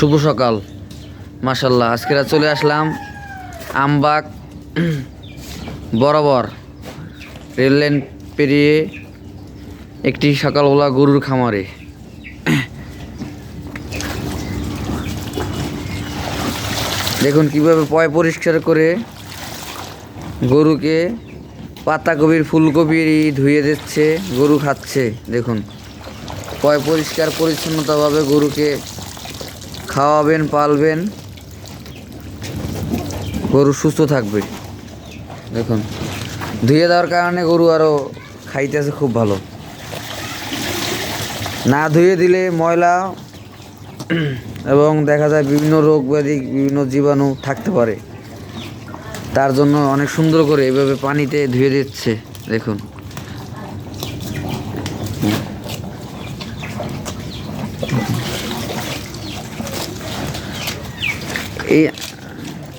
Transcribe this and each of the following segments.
শুভ সকাল। মাসাল্লাহ আজকেরা চলে আসলাম আমবাগ বরাবর রেল লাইন পেরিয়ে একটি সকালবেলা গরুর খামারে। দেখুন কীভাবে পয় পরিষ্কার করে গরুকে পাতাকপির ফুলকপি ধুয়ে দিচ্ছে, গরু খাচ্ছে, দেখুন। পয় পরিষ্কার পরিচ্ছন্নতাভাবে গরুকে খাওয়াবেন, পালবেন। গরু সুস্থ থাকবে। দেখুন, ধুয়ে দেওয়ার কারণে গরু আরও খাইতেছে খুব ভালো। না ধুয়ে দিলে ময়লা এবং দেখা যায় বিভিন্ন রোগ ব্যাধি, বিভিন্ন জীবাণু থাকতে পারে। তার জন্য অনেক সুন্দর করে এভাবে পানিতে ধুয়ে দিচ্ছে। দেখুন। এই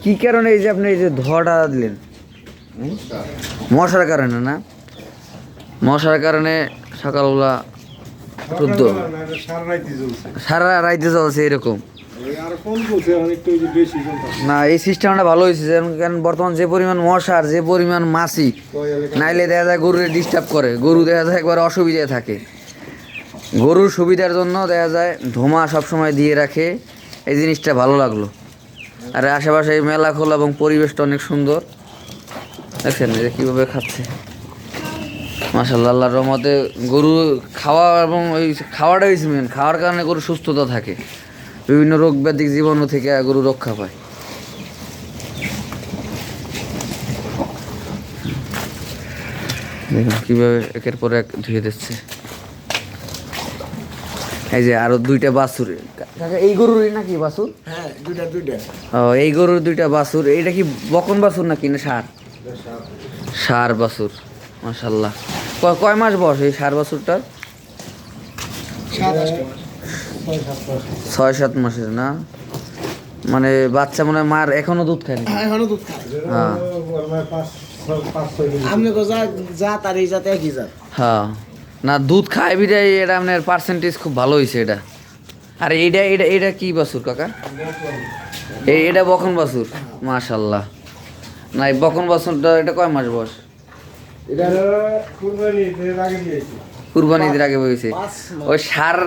কি কারণে এই যে আপনি এই যে ধোয়াটা দিলেন? মশার কারণে না? মশার কারণে সকালবেলা শুদ্ধ সারা রাইতে চলছে এরকম। না, এই সিস্টেমটা ভালো হয়েছে কারণ বর্তমান যে পরিমাণ মশার যে পরিমাণ মাছি, নাইলে দেখা যায় গরুরে ডিস্টার্ব করে। গরু দেখা যায় একবার অসুবিধায় থাকে। গরুর সুবিধার জন্য দেখা যায় ধোঁয়া সবসময় দিয়ে রাখে। এই জিনিসটা ভালো লাগল। আর আশেপাশে এই মেলা খোলা এবং পরিবেশটা অনেক সুন্দর। দেখছেন যে কীভাবে খাচ্ছে। মাসাল্লাহ আল্লাহর রহমতে গরু খাওয়া এবং ওই খাওয়াটাই মেন খাওয়ার কারণে গরু সুস্থতা থাকে। বিভিন্ন রোগ ব্যাধিক জীবাণু থেকে গরু রক্ষা পায়। দেখুন কীভাবে একের পর এক ধুয়ে দিচ্ছে। এই যে আরও দুইটা বাছুর। কাকা এই গরুরই নাকি বাছুর? হ্যাঁ দুইটা দুইটা। ও এই গরুর দুইটা বাছুর। এইটা কি বকন বাছুর নাকি না সার? সার। বাছুর মাশাল্লাহ কয় কয় মাস বয়স এই সার বাছুরটার? ছয় সাত মাসের না? মানে বাচ্চা মনে মার এখনও দুধ খায়নি এখনও দুধ খায়। হ্যাঁ। তো যা যা তার এই জাতে একই জাত। হ্যাঁ। না দুধ খায় বিটাই এটা আপনার পার্সেন্টেজ খুব ভালো হয়েছে এটা। আর এইটা এটা এটা কি বাছুর কাকা? এই এটা বকন বাছুর মাশাল্লাহ। না এই বকন বাছুরটা এটা কয় মাস বয়স? এটা কুরবানি আগে দিয়েছি। ঈদের আগে বয়েছে ওই সার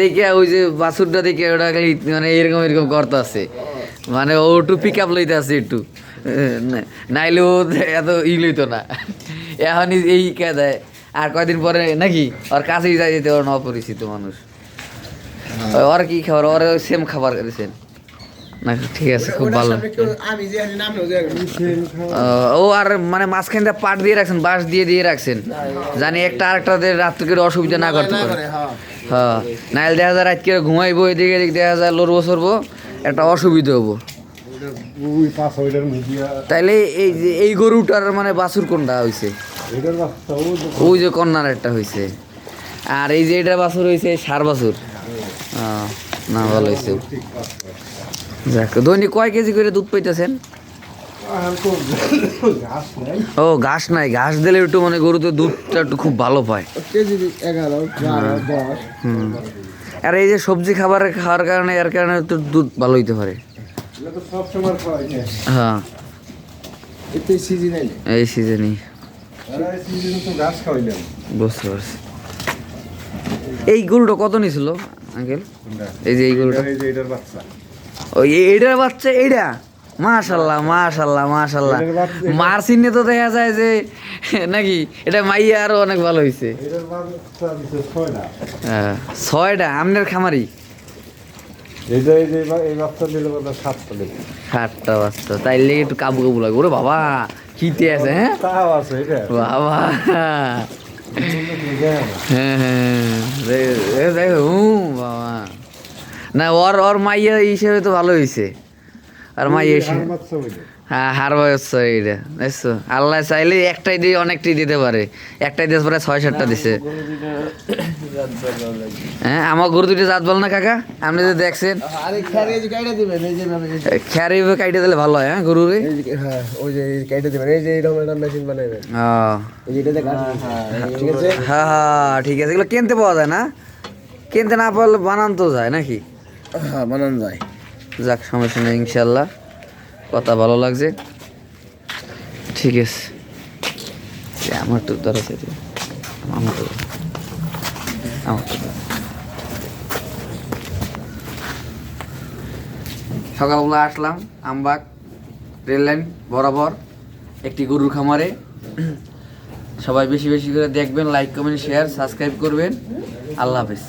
দেখে ওই যে বাছুরটা দেখে ওটা মানে এরকম এরকম করতে আছে। মানে ও একটু পিক আপ লইতে আছে একটু। নাইলে ও এত ই লইতো না। এখন এই কে দেয়? আর কয়দিন পরে নাকি? ওর কাছেই যাই যেতে ওর অপরিচিত মানুষ। ওর কি খাবার? ওর সেম খাবার করেছেন না ঠিক আছে খুব ভালো। ও আর মানে মাঝখানটা পাট দিয়ে রাখছেন বাঁশ দিয়ে দিয়ে রাখছেন। জানি একটা আরেকটাদের রাত্রিকে অসুবিধা না করতে পারে। হ্যাঁ। হ্যাঁ নাইলে দেখা যায় রাত করে ঘুমাইবো এদিকে এদিকে দেখা যায় লড়বো সরবো একটা অসুবিধা হব। তাইলে এই যে এই গরুটার মানে বাছুর কোনটা হয়েছে ওই যে কন্যার একটা হয়েছে আর এই যে এটা বাছুর হয়েছে সার বাছুর। না ভালো হয়েছে যাক দৈনিক কয় কেজি করে দুধ পাইতেছেন? ও ঘাস নাই। ঘাস দিলে একটু মানে গরুতে দুধটা একটু খুব ভালো পায়। আর এই যে সবজি খাবার খাওয়ার কারণে এর কারণে তো দুধ ভালো হইতে পারে। তো সব সময় খাওয়াই হ্যাঁ। এতে সিজন এই আর সিজনে তো ঘাস খাওয়াইলাম বুঝতে পারছি। এই গরুটা কত নিছিল আঙ্কেল? এই যে এই গরুটা। এই যে এটার বাচ্চা। ওই এ- এইটার বাচ্চা এইটা? মাশাল্লাহ মাশাল্লাহ মাশাল্লাহ। মার চিহ্নে তো দেখা যায় যে নাকি? এটা মাইয়া আরও অনেক ভালো হয়েছে ছয়টা। হ্যাঁ, ছয়টা আমনের খামারি। এটা এই যে এই বাচ্চা দিলে বোধহয় সাতটা দেবে সাতটা বাচ্চা। তাইলে একটু কাবু কাবু ওরে বাবা খিতে আছে হ্যাঁ? তাও আছে এটা বাবা। হ্যাঁ হ্যাঁ হ্যাঁ। বাবা। না ওর ওর মাইয়া হিসেবে তো ভালো হয়েছে আর বাচ্চা ওইটা হ্যাঁ হার বয়স এইটা দেখছ আল্লাহ চাইলে একটাই দিয়ে অনেকটাই দিতে পারে। একটাই দিয়ে পরে ছয় সাতটা দিছে। হ্যাঁ আমার গরু দুটো জাত বল না কাকা? আপনি যে দেখছেন আরে খেয়ারে কাইটা দিলে ভালো হয় হ্যাঁ গরুরে? এই যে হ্যাঁ ওই যে এই দিবেন এই যে এরকম একটা মেশিন বানাবেন ও। এই যে এটাতে কাজ ঠিক আছে? হ্যাঁ হ্যাঁ ঠিক আছে। এগুলো কিনতে পাওয়া যায় না? কিনতে না পারলে বানান তো যায় নাকি? হ্যাঁ বানান যায়। যাক সমস্যা নেই ইনশাল্লাহ কথা ভালো লাগছে। ঠিক আছে। আমার তো দরকার আছে আমার তো আমার তো সকালবেলা আসলাম, আমবাগ, রেল লাইন, বরাবর, একটি গরুর খামারে। সবাই বেশি বেশি করে দেখবেন লাইক কমেন্ট শেয়ার সাবস্ক্রাইব করবেন। আল্লাহ হাফেজ।